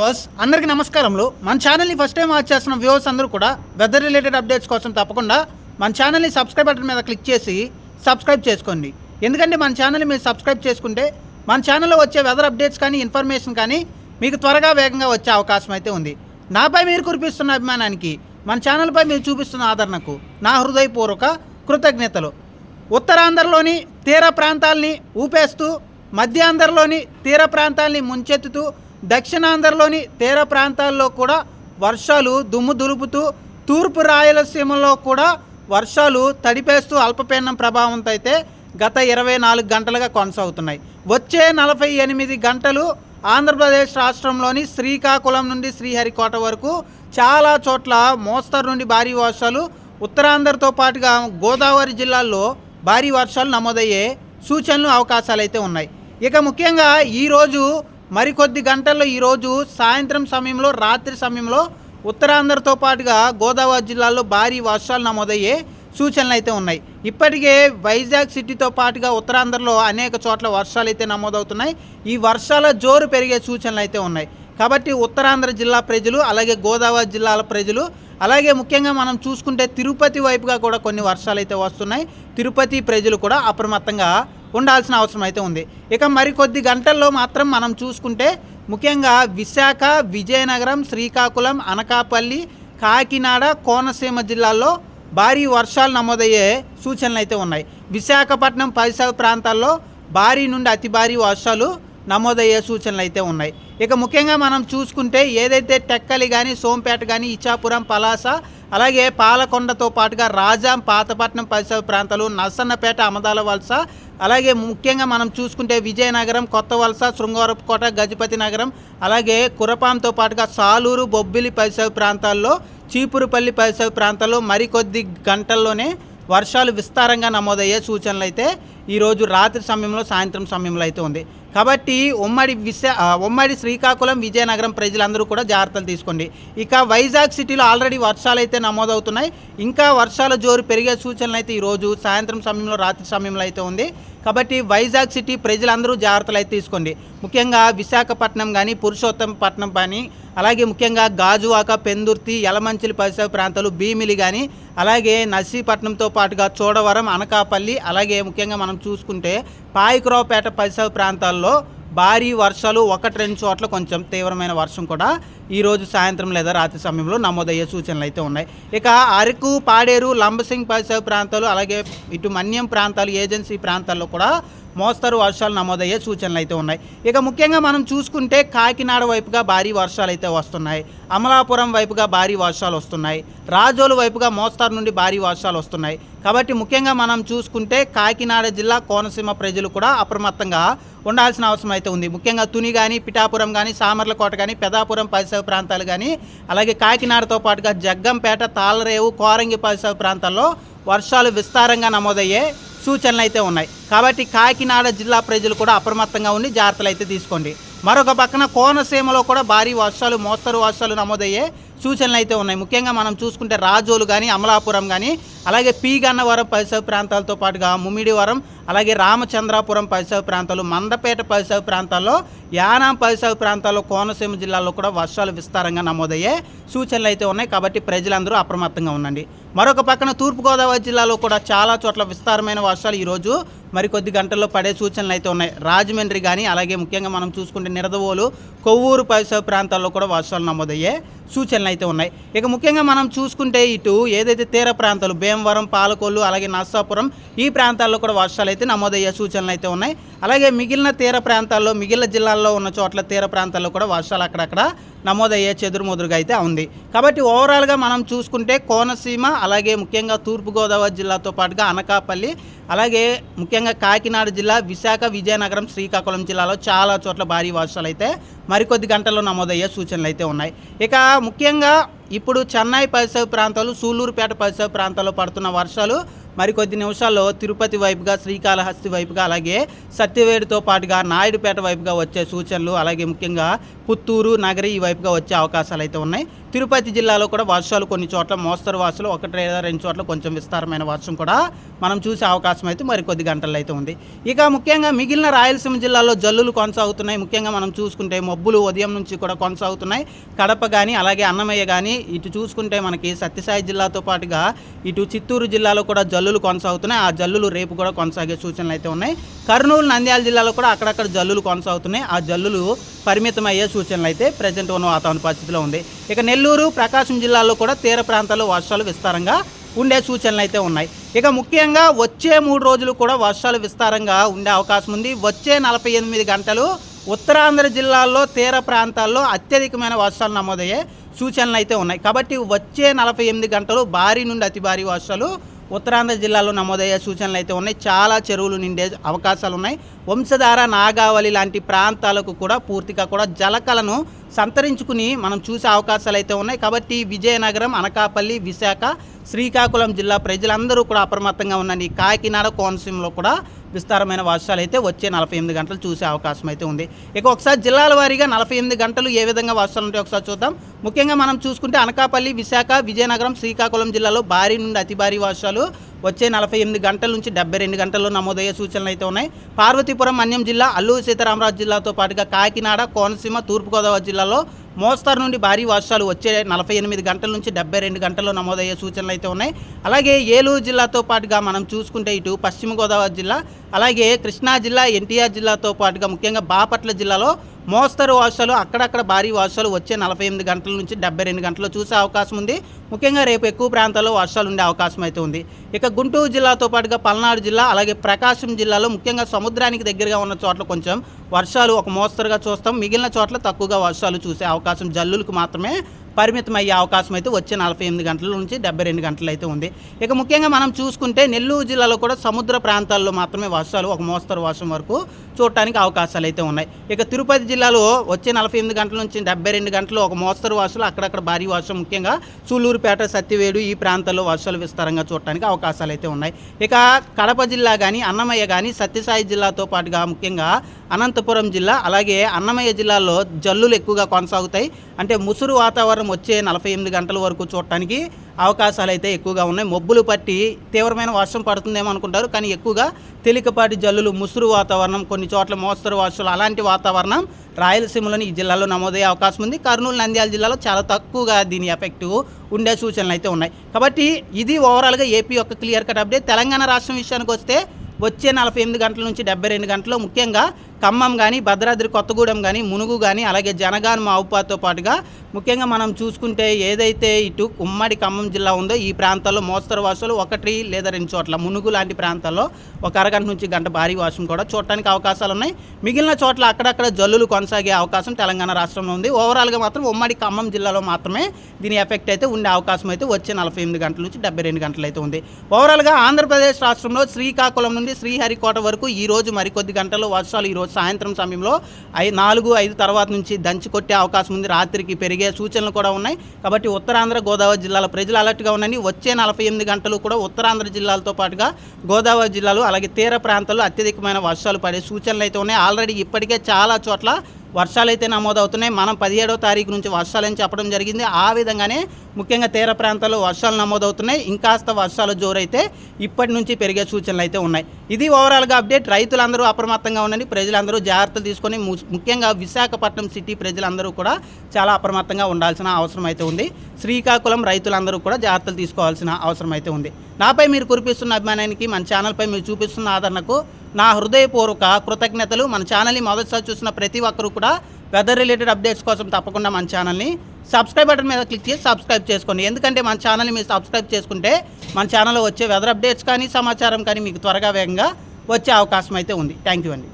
Was అందరికీ నమస్కారములు. మన ఛానల్ని ఫస్ట్ టైం వాచ్ చేస్తున్న వ్యూవర్స్ అందరూ కూడా వెదర్ రిలేటెడ్ అప్డేట్స్ కోసం తప్పకుండా మన ఛానల్ని సబ్స్క్రైబ్ బటన్ మీద క్లిక్ చేసి సబ్స్క్రైబ్ చేసుకోండి. ఎందుకంటే మన ఛానల్ని మీరు సబ్స్క్రైబ్ చేసుకుంటే మన ఛానల్లో వచ్చే వెదర్ అప్డేట్స్ కానీ ఇన్ఫర్మేషన్ కానీ మీకు త్వరగా వేగంగా వచ్చే అవకాశం అయితే ఉంది. నాపై మీరు కురిపిస్తున్న అభిమానానికి మన ఛానల్పై మీరు చూపిస్తున్న ఆదరణకు నా హృదయపూర్వక కృతజ్ఞతలు. ఉత్తరాంధ్రలోని తీర ప్రాంతాల్ని ఊపేస్తూ మధ్యాంధ్రలోని తీర ప్రాంతాల్ని ముంచెత్తుతూ దక్షిణాంధ్రలోని తీర ప్రాంతాల్లో కూడా వర్షాలు దుమ్ము దులుపుతూ తూర్పు రాయలసీమలో కూడా వర్షాలు తడిపేస్తూ అల్పపీడనం ప్రభావంతో అయితే గత ఇరవై నాలుగు గంటలుగా కొనసాగుతున్నాయి. వచ్చే నలభై ఎనిమిది గంటలు ఆంధ్రప్రదేశ్ రాష్ట్రంలోని శ్రీకాకుళం నుండి శ్రీహరికోట వరకు చాలా చోట్ల మోస్తరు నుండి భారీ వర్షాలు ఉత్తరాంధ్రతో పాటుగా గోదావరి జిల్లాల్లో భారీ వర్షాలు నమోదయ్యే సూచనలు అవకాశాలు అయితే ఉన్నాయి. ఇక ముఖ్యంగా ఈరోజు మరికొద్ది గంటల్లో ఈరోజు సాయంత్రం సమయంలో రాత్రి సమయంలో ఉత్తరాంధ్రతో పాటుగా గోదావరి జిల్లాలో భారీ వర్షాలు నమోదయ్యే సూచనలు అయితే ఉన్నాయి. ఇప్పటికే వైజాగ్ సిటీతో పాటుగా ఉత్తరాంధ్రలో అనేక చోట్ల వర్షాలు అయితే నమోదవుతున్నాయి. ఈ వర్షాల జోరు పెరిగే సూచనలు అయితే ఉన్నాయి. కాబట్టి ఉత్తరాంధ్ర జిల్లా ప్రజలు అలాగే గోదావరి జిల్లాల ప్రజలు అలాగే ముఖ్యంగా మనం చూసుకుంటే తిరుపతి వైపుగా కూడా కొన్ని వర్షాలు అయితే వస్తున్నాయి. తిరుపతి ప్రజలు కూడా అప్రమత్తంగా ఉండాల్సిన అవసరం అయితే ఉంది. ఇక మరికొద్ది గంటల్లో మాత్రం మనం చూసుకుంటే ముఖ్యంగా విశాఖ విజయనగరం శ్రీకాకుళం అనకాపల్లి కాకినాడ కోనసీమ జిల్లాల్లో భారీ వర్షాలు నమోదయ్యే సూచనలు అయితే ఉన్నాయి. విశాఖపట్నం పరిసర ప్రాంతాల్లో భారీ నుండి అతి భారీ వర్షాలు నమోదయ్యే సూచనలు అయితే ఉన్నాయి. ఇక ముఖ్యంగా మనం చూసుకుంటే ఏదైతే టెక్కలి కానీ సోంపేట కానీ ఇచ్చాపురం పలాస అలాగే పాలకొండతో పాటుగా రాజాం పాతపట్నం పరిసర ప్రాంతాలు నర్సన్నపేట అమదాల వలస అలాగే ముఖ్యంగా మనం చూసుకుంటే విజయనగరం కొత్త వలస శృంగారపుకోట గజపతి నగరం అలాగే కురపాంతో పాటుగా సాలూరు బొబ్బిలి పరిసర ప్రాంతాల్లో చీపురుపల్లి పరిసర ప్రాంతాల్లో మరికొద్ది గంటల్లోనే వర్షాలు విస్తారంగా నమోదయ్యే సూచనలు అయితే ఈరోజు రాత్రి సమయంలో సాయంత్రం సమయంలో అయితే ఉంది. కాబట్టి ఉమ్మడి విశా ఉమ్మడి శ్రీకాకుళం విజయనగరం ప్రజలందరూ కూడా జాగ్రత్తలు తీసుకోండి. ఇక వైజాగ్ సిటీలో ఆల్రెడీ వర్షాలు అయితే నమోదవుతున్నాయి. ఇంకా వర్షాల జోరు పెరిగే సూచనలు అయితే ఈరోజు సాయంత్రం సమయంలో రాత్రి సమయంలో అయితే ఉంది. కాబట్టి వైజాగ్ సిటీ ప్రజలందరూ జాగ్రత్తలు అయితే తీసుకోండి. ముఖ్యంగా విశాఖపట్నం కానీ పురుషోత్తమపట్నం కానీ అలాగే ముఖ్యంగా గాజువాక పెందుర్తి యలమంచిలి పరిసర ప్రాంతాలు భీమిలి కానీ అలాగే నర్సీపట్నంతో పాటుగా చోడవరం అనకాపల్లి అలాగే ముఖ్యంగా మనం చూసుకుంటే పాయికరావుపేట పరిసర ప్రాంతాల్లో భారీ వర్షాలు ఒకటి రెండు చోట్ల కొంచెం తీవ్రమైన వర్షం కూడా ఈరోజు సాయంత్రం లేదా రాత్రి సమయంలో నమోదయ్యే సూచనలు అయితే ఉన్నాయి. ఇక అరకు పాడేరు లంబసింగ్ పరిసర ప్రాంతాలు అలాగే ఇటు మన్యం ప్రాంతాలు ఏజెన్సీ ప్రాంతాల్లో కూడా మోస్తరు వర్షాలు నమోదయ్యే సూచనలు అయితే ఉన్నాయి. ఇక ముఖ్యంగా మనం చూసుకుంటే కాకినాడ వైపుగా భారీ వర్షాలు అయితే వస్తున్నాయి. అమలాపురం వైపుగా భారీ వర్షాలు వస్తున్నాయి. రాజోలు వైపుగా మోస్తారు నుండి భారీ వర్షాలు వస్తున్నాయి. కాబట్టి ముఖ్యంగా మనం చూసుకుంటే కాకినాడ జిల్లా కోనసీమ ప్రజలు కూడా అప్రమత్తంగా ఉండాల్సిన అవసరం అయితే ఉంది. ముఖ్యంగా తుని కానీ పిఠాపురం కానీ సామర్లకోట కానీ పెదాపురం పరిసర ప్రాంతాలు కానీ అలాగే కాకినాడతో పాటుగా జగ్గంపేట తాళరేవు కోరంగి పరిసర ప్రాంతాల్లో వర్షాలు విస్తారంగా నమోదయ్యే సూచనలు అయితే ఉన్నాయి. కాబట్టి కాకినాడ జిల్లా ప్రజలు కూడా అప్రమత్తంగా ఉండి జాగ్రత్తలు అయితే తీసుకోండి. మరొక పక్కన కోనసీమలో కూడా భారీ వర్షాలు మోస్తరు వర్షాలు నమోదయ్యే సూచనలు అయితే ఉన్నాయి. ముఖ్యంగా మనం చూసుకుంటే రాజోలు కానీ అమలాపురం కానీ అలాగే పి గన్నవరం పరిసర ప్రాంతాలతో పాటుగా ముమ్మిడివరం అలాగే రామచంద్రాపురం పరిసర ప్రాంతాలు మందపేట పరిసర ప్రాంతాల్లో యానాం పరిసర ప్రాంతాల్లో కోనసీమ జిల్లాలో కూడా వర్షాలు విస్తారంగా నమోదయ్యే సూచనలు అయితే ఉన్నాయి. కాబట్టి ప్రజలందరూ అప్రమత్తంగా ఉండండి. మరొక పక్కన తూర్పుగోదావరి జిల్లాలో కూడా చాలా చోట్ల విస్తారమైన వర్షాలు ఈరోజు మరికొద్ది గంటల్లో పడే సూచనలు అయితే ఉన్నాయి. రాజమండ్రి కానీ అలాగే ముఖ్యంగా మనం చూసుకుంటే నిరదవోలు కొవ్వూరు పరిసర ప్రాంతాల్లో కూడా వర్షాలు నమోదయ్యే సూచనలు అయితే ఉన్నాయి. ఇక ముఖ్యంగా మనం చూసుకుంటే ఇటు ఏదైతే తీర ప్రాంతాలు భీమవరం పాలకొల్లు అలాగే నర్సాపురం ఈ ప్రాంతాల్లో కూడా వర్షాలు అయితే నమోదయ్యే సూచనలు అయితే ఉన్నాయి. అలాగే మిగిలిన తీర ప్రాంతాల్లో మిగిలిన జిల్లాల్లో ఉన్న చోట్ల తీర ప్రాంతాల్లో కూడా వర్షాలు అక్కడక్కడ నమోదయ్యే చెదురుముదురుగా అయితే ఉంది. కాబట్టి ఓవరాల్గా మనం చూసుకుంటే కోనసీమ అలాగే ముఖ్యంగా తూర్పుగోదావరి జిల్లాతో పాటుగా అనకాపల్లి అలాగే ముఖ్యంగా కాకినాడ జిల్లా విశాఖ విజయనగరం శ్రీకాకుళం జిల్లాలో చాలా చోట్ల భారీ వర్షాలు అయితే మరికొద్ది గంటల్లో నమోదయ్యే సూచనలు అయితే ఉన్నాయి. ఇక ముఖ్యంగా ఇప్పుడు చెన్నై పరిసర ప్రాంతాలు సూలూరుపేట పరిసర ప్రాంతాల్లో పడుతున్న వర్షాలు మరికొద్ది నిమిషాల్లో తిరుపతి వైపుగా శ్రీకాళహస్తి వైపుగా అలాగే సత్యవేడుతో పాటుగా నాయుడుపేట వైపుగా వచ్చే సూచనలు అలాగే ముఖ్యంగా పుత్తూరు నగరి ఈ వైపుగా వచ్చే అవకాశాలు అయితే ఉన్నాయి. తిరుపతి జిల్లాలో కూడా వర్షాలు కొన్ని చోట్ల మోస్తరు వర్షాలు ఒకటి లేదా రెండు చోట్ల కొంచెం విస్తారమైన వర్షం కూడా మనం చూసే అవకాశం అయితే మరి కొద్ది గంటల్లో అయితే ఉంది. ఇక ముఖ్యంగా మిగిలిన రాయలసీమ జిల్లాలో జల్లులు కొనసాగుతున్నాయి. ముఖ్యంగా మనం చూసుకుంటే మబ్బులు ఉదయం నుంచి కూడా కొనసాగుతున్నాయి. కడప కానీ అలాగే అన్నమయ్య కానీ ఇటు చూసుకుంటే మనకి సత్యసాయి జిల్లాతో పాటుగా ఇటు చిత్తూరు జిల్లాలో కూడా జల్లులు కొనసాగుతున్నాయి. ఆ జల్లులు రేపు కూడా కొనసాగే సూచనలు అయితే ఉన్నాయి. కర్నూలు నంద్యాల జిల్లాలో కూడా అక్కడక్కడ జల్లులు కొనసాగుతున్నాయి. ఆ జల్లులు పరిమితమయ్యే సూచనలు అయితే ప్రజెంట్ ఉన్న వాతావరణ పరిస్థితిలో ఉంది. ఇక నెల్లూరు ప్రకాశం జిల్లాల్లో కూడా తీర ప్రాంతాల్లో వర్షాలు విస్తారంగా ఉండే సూచనలు అయితే ఉన్నాయి. ఇక ముఖ్యంగా వచ్చే మూడు రోజులు కూడా వర్షాలు విస్తారంగా ఉండే అవకాశం ఉంది. వచ్చే నలభై ఎనిమిది గంటలు ఉత్తరాంధ్ర జిల్లాల్లో తీర ప్రాంతాల్లో అత్యధికమైన వర్షాలు నమోదయ్యే సూచనలు అయితే ఉన్నాయి. కాబట్టి వచ్చే నలభై ఎనిమిది గంటలు భారీ నుండి అతి భారీ వర్షాలు ఉత్తరాంధ్ర జిల్లాలో నమోదయ్యే సూచనలు అయితే ఉన్నాయి. చాలా చెరువులు నిండే అవకాశాలు ఉన్నాయి. వంశధార నాగావళి లాంటి ప్రాంతాలకు కూడా పూర్తిగా కూడా జలకలను సంతరించుకుని మనం చూసే అవకాశాలు అయితే ఉన్నాయి. కాబట్టి విజయనగరం అనకాపల్లి విశాఖ శ్రీకాకుళం జిల్లా ప్రజలందరూ కూడా అప్రమత్తంగా ఉండండి. కాకినాడ కోనసీమలో కూడా విస్తారమైన వర్షాలు అయితే వచ్చే నలభై ఎనిమిది గంటలు చూసే అవకాశం అయితే ఉంది. ఇక ఒకసారి జిల్లాల వారీగా నలభై ఎనిమిది గంటలు ఏ విధంగా వర్షాలు ఉంటాయో ఒకసారి చూద్దాం. ముఖ్యంగా మనం చూసుకుంటే అనకాపల్లి విశాఖ విజయనగరం శ్రీకాకుళం జిల్లాలో భారీ నుండి అతి భారీ వర్షాలు వచ్చే నలభై ఎనిమిది గంటల నుంచి డెబ్బై రెండు గంటల్లో నమోదయ్యే సూచనలు అయితే ఉన్నాయి. పార్వతీపురం మన్యం జిల్లా అల్లూరు సీతారామరాజు జిల్లాతో పాటుగా కాకినాడ కోనసీమ తూర్పుగోదావరి జిల్లాలో మోస్తరు నుండి భారీ వర్షాలు వచ్చే నలభై ఎనిమిది గంటల నుంచి డెబ్బై రెండు గంటల్లో నమోదయ్యే సూచనలు అయితే ఉన్నాయి. అలాగే ఏలూరు జిల్లాతో పాటుగా మనం చూసుకుంటే ఇటు పశ్చిమ గోదావరి జిల్లా అలాగే కృష్ణా జిల్లా ఎన్టీఆర్ జిల్లాతో పాటుగా ముఖ్యంగా బాపట్ల జిల్లాలో మోస్తరు వర్షాలు అక్కడక్కడ భారీ వర్షాలు వచ్చే నలభై ఎనిమిది గంటల నుంచి డెబ్బై రెండు గంటలు చూసే అవకాశం ఉంది. ముఖ్యంగా రేపు ఎక్కువ ప్రాంతాల్లో వర్షాలు ఉండే అవకాశం అయితే ఉంది. ఇక గుంటూరు జిల్లాతో పాటుగా పల్నాడు జిల్లా అలాగే ప్రకాశం జిల్లాలో ముఖ్యంగా సముద్రానికి దగ్గరగా ఉన్న చోట్ల కొంచెం వర్షాలు ఒక మోస్తరుగా చూస్తాం. మిగిలిన చోట్ల తక్కువగా వర్షాలు చూసే అవకాశం జల్లులకు మాత్రమే పరిమితం అయ్యే అవకాశం అయితే వచ్చే నలభై ఎనిమిది గంటల నుంచి డెబ్బై రెండు గంటలు అయితే ఉంది. ఇక ముఖ్యంగా మనం చూసుకుంటే నెల్లూరు జిల్లాలో కూడా సముద్ర ప్రాంతాల్లో మాత్రమే వర్షాలు ఒక మోస్తరు వర్షం వరకు చూడటానికి అవకాశాలు అయితే ఉన్నాయి. ఇక తిరుపతి జిల్లాలో వచ్చే నలభై ఎనిమిది గంటల నుంచి డెబ్బై రెండు గంటలు ఒక మోస్తరు వర్షాలు అక్కడక్కడ భారీ వర్షం ముఖ్యంగా సూళ్ళూరుపేట సత్యవేడు ఈ ప్రాంతాల్లో వర్షాలు విస్తారంగా చూడటానికి అవకాశాలు అయితే ఉన్నాయి. ఇక కడప జిల్లా కానీ అన్నమయ్య కానీ సత్యసాయి జిల్లాతో పాటుగా ముఖ్యంగా అనంతపురం జిల్లా అలాగే అన్నమయ్య జిల్లాలో జల్లులు ఎక్కువగా కొనసాగుతాయి. అంటే ముసురు వాతావరణం వచ్చే నలభై ఎనిమిది గంటల వరకు చూడటానికి అవకాశాలు అయితే ఎక్కువగా ఉన్నాయి. మబ్బులు పట్టి తీవ్రమైన వర్షం పడుతుందేమో అనుకుంటారు. కానీ ఎక్కువగా తేలికపాటి జల్లులు ముసురు వాతావరణం కొన్ని చోట్ల మోస్తరు వర్షాలు అలాంటి వాతావరణం రాయలసీమలోని ఈ జిల్లాలో నమోదయ్యే అవకాశం ఉంది. కర్నూలు నంద్యాల జిల్లాలో చాలా తక్కువగా దీని ఎఫెక్ట్ ఉండే సూచనలు అయితే ఉన్నాయి. కాబట్టి ఇది ఓవరాల్గా ఏపీ యొక్క క్లియర్ కట్ అప్డేట్. తెలంగాణ రాష్ట్రం విషయానికి వస్తే వచ్చే నలభై ఎనిమిది గంటల నుంచి డెబ్బై రెండు గంటలు ముఖ్యంగా ఖమ్మం కానీ భద్రాద్రి కొత్తగూడెం కానీ మునుగు కానీ అలాగే జనగాన్ మావుపాతో పాటుగా ముఖ్యంగా మనం చూసుకుంటే ఏదైతే ఇటు ఉమ్మడి ఖమ్మం జిల్లా ఉందో ఈ ప్రాంతాల్లో మోస్తరు వర్షాలు ఒకటి లేదా రెండు చోట్ల. మునుగు లాంటి ప్రాంతాల్లో ఒక అరగంట నుంచి గంట భారీ వర్షం కూడా చూడటానికి అవకాశాలు ఉన్నాయి. మిగిలిన చోట్ల అక్కడక్కడ జల్లులు కొనసాగే అవకాశం తెలంగాణ రాష్ట్రంలో ఉంది. ఓవరాల్గా మాత్రం ఉమ్మడి ఖమ్మం జిల్లాలో మాత్రమే దీని ఎఫెక్ట్ అయితే ఉండే అవకాశం అయితే వచ్చే నలభై ఎనిమిది గంటల నుంచి డెబ్బై రెండు గంటలు అయితే ఉంది. ఓవరాల్గా ఆంధ్రప్రదేశ్ రాష్ట్రంలో శ్రీకాకుళం నుండి శ్రీహరికోట వరకు ఈ రోజు మరికొద్ది గంటల్లో వర్షాలు ఈ రోజు సాయంత్రం సమయంలో ఐ నాలుగు ఐదు తర్వాత నుంచి దంచి కొట్టే అవకాశం ఉంది. రాత్రికి పెరిగే సూచనలు కూడా ఉన్నాయి. కాబట్టి ఉత్తరాంధ్ర గోదావరి జిల్లాల ప్రజలు అలర్ట్గా ఉన్నాయని వచ్చే నలభై ఎనిమిది గంటలు కూడా ఉత్తరాంధ్ర జిల్లాలతో పాటుగా గోదావరి జిల్లాలు అలాగే తీర ప్రాంతాల్లో అత్యధికమైన వర్షాలు పడే సూచనలు అయితే ఉన్నాయి. ఆల్రెడీ ఇప్పటికే చాలా చోట్ల వర్షాలు అయితే నమోదవుతున్నాయి. మనం పదిహేడో తారీఖు నుంచి వర్షాలని చెప్పడం జరిగింది. ఆ విధంగానే ముఖ్యంగా తీర ప్రాంతాల్లో వర్షాలు నమోదవుతున్నాయి. ఇంకాస్త వర్షాలు జోరైతే ఇప్పటి నుంచి పెరిగే సూచనలు అయితే ఉన్నాయి. ఇది ఓవరాల్గా అప్డేట్. రైతులందరూ అప్రమత్తంగా ఉండండి. ప్రజలందరూ జాగ్రత్తలు తీసుకొని ము- ముఖ్యంగా విశాఖపట్నం సిటీ ప్రజలందరూ కూడా చాలా అప్రమత్తంగా ఉండాల్సిన అవసరం అయితే ఉంది. శ్రీకాకుళం రైతులందరూ కూడా జాగ్రత్తలు తీసుకోవాల్సిన అవసరం అయితే ఉంది. నాపై మీరు కురిపిస్తున్న అభిమానానికి మన ఛానల్పై మీరు చూపిస్తున్న ఆదరణకు నా హృదయపూర్వక కృతజ్ఞతలు. మన ఛానల్ని మొదటిసారి చూసిన ప్రతి ఒక్కరూ కూడా వెదర్ రిలేటెడ్ అప్డేట్స్ కోసం తప్పకుండా మన ఛానల్ని సబ్స్క్రైబ్ బటన్ మీద క్లిక్ చేసి సబ్స్క్రైబ్ చేసుకోండి. ఎందుకంటే మన ఛానల్ని మీరు సబ్స్క్రైబ్ చేసుకుంటే మన ఛానల్లో వచ్చే వెదర్ అప్డేట్స్ కానీ సమాచారం కానీ మీకు త్వరగా వేగంగా వచ్చే అవకాశం అయితే ఉంది. థ్యాంక్ యూ అండి.